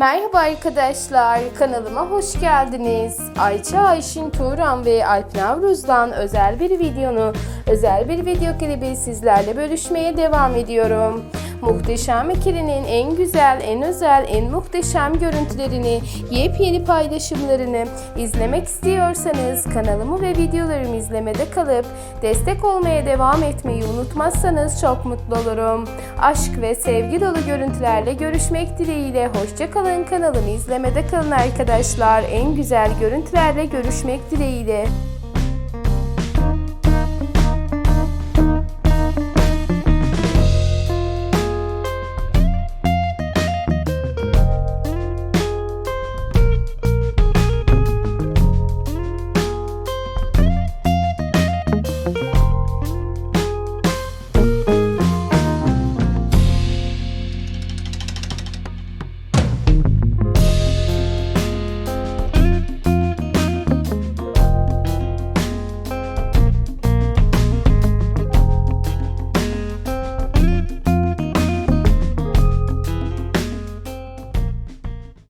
Merhaba arkadaşlar, kanalıma hoş geldiniz. Ayça Ayşin Turan ve Alp Navruz'dan özel bir videonu, özel bir video klibi sizlerle bölüşmeye devam ediyorum. Muhteşem ikilinin en güzel, en özel, en muhteşem görüntülerini, yepyeni paylaşımlarını izlemek istiyorsanız kanalımı ve videolarımı izlemede kalıp destek olmaya devam etmeyi unutmazsanız çok mutlu olurum. Aşk ve sevgi dolu görüntülerle görüşmek dileğiyle hoşçakalın kanalımı izlemede kalın arkadaşlar. En güzel görüntülerle görüşmek dileğiyle.